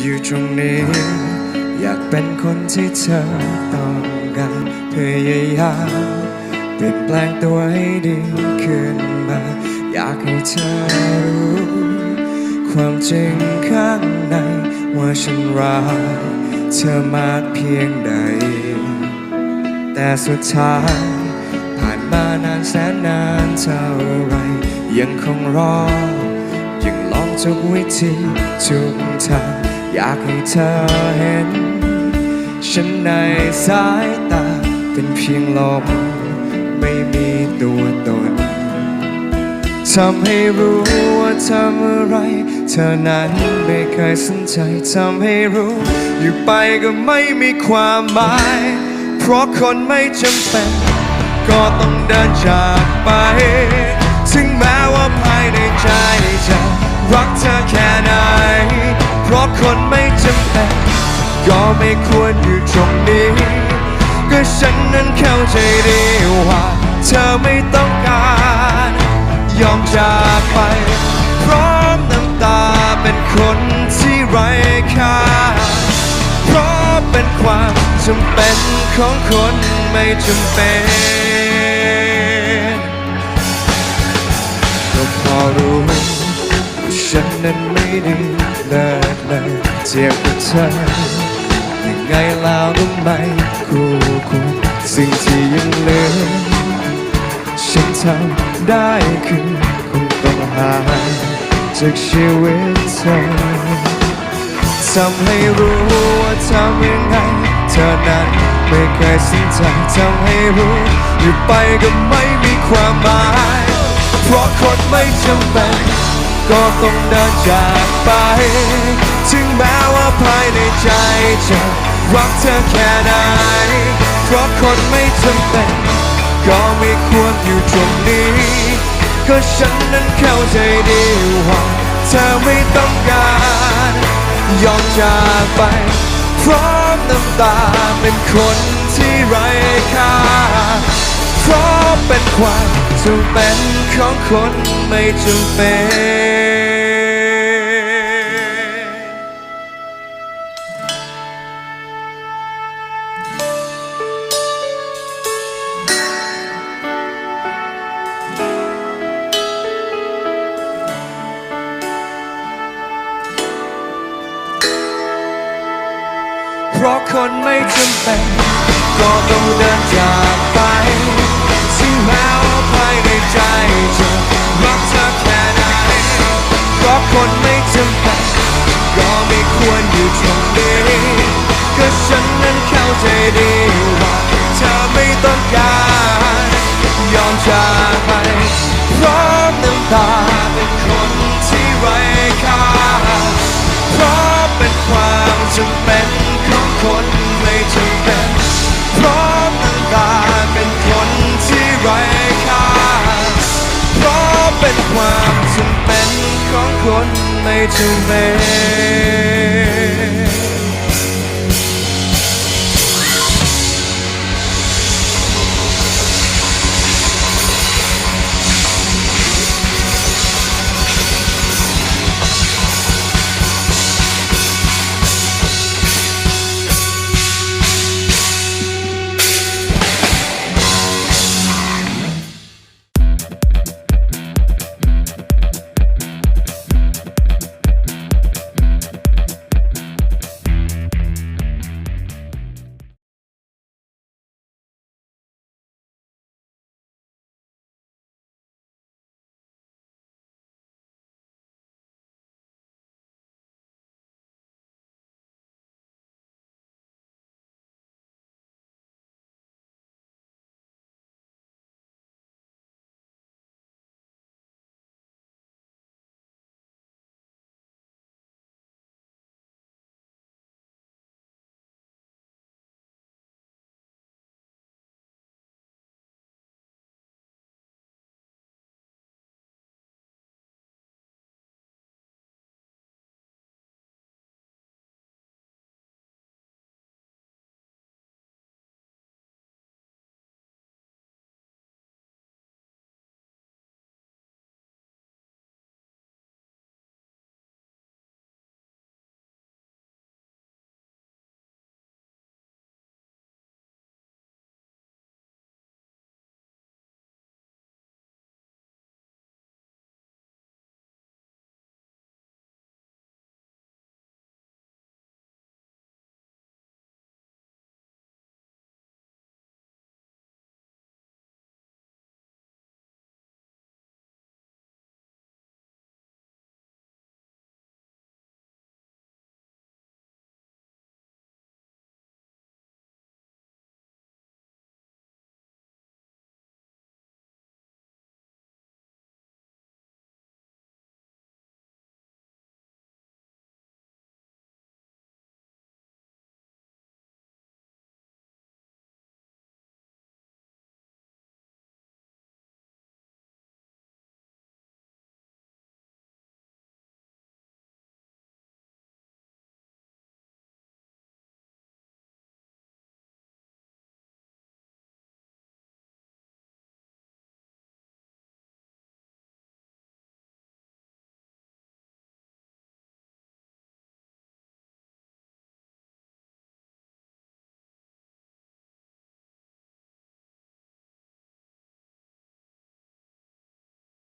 อยู่ตรงนี้ อยากเป็นคนที่เธอต้องการพยายามเปลี่ยนแปลงตัวให้ดีขึ้นมา อยากให้เธอรู้ ความจริงข้างใน ว่าฉันรักเธอมากเพียงใด แต่สุดท้ายผ่านมานานแสนนานเท่าไร ยังคงรอ ยังลองทุกวิธีทุกทาง อยากให้เธอเห็น ฉันในสายตาเป็นเพียงลมไม่มีตัวตนทำให้รู้ว่าทำอะไร เธอนั้นไม่เคยสนใจทำให้รู้ อยู่ไปก็ไม่มีความหมาย เพราะคนไม่จำเป็น ก็ต้องเดินจากไป ถึงแม้ว่าภายในใจจะรักเธอแค่ไหน เพราะคนไม่จำเป็นก็ไม่ควรอยู่ตรงนี้ ก็ฉันนั้นเข้าใจดีว่า เธอไม่ต้องการ ยอมจากไป พร้อมน้ำตาเป็นคนที่ไร้ค่า เพราะเป็นความจำเป็นของคนไม่จำเป็น นั้นไม่ดีเลิศเลยเทียบกับเธอยังไงแล้วก็ไม่คู่ควรสิ่งที่ยังเหลือฉันทำได้คือคงต้องหายจากชีวิตเธอทำให้รู้ว่าทำยังไงเธอนั้นไม่เคยสนใจทำให้รู้อยู่ไปก็ไม่มีความหมาย เพราะคนไม่จำเป็น ก็ต้องเดินจากไป ถึงแม้ว่าภายในใจจะรักเธอแค่ไหนเพราะคนไม่จำเป็น ก็ไม่ควรอยู่ตรงนี้ ก็ฉันนั้นเข้าใจดีว่าเธอไม่ต้องการ ยอมจากไป พร้อมน้ำตาเป็นคนที่ไร้ค่า เพราะเป็นความจำเป็นของคนไม่จำเป็นเพราะคนไม่จำเป็น ก็ต้องเดินจากไป รักเธอแค่ไหนเพราะคนไม่จำเป็นก็ไม่ควรอยู่ตรงนี้ก็ฉันนั้นเข้าใจดีว่าเธอไม่ต้องการ เป็นความจำเป็นของคนในใจเป็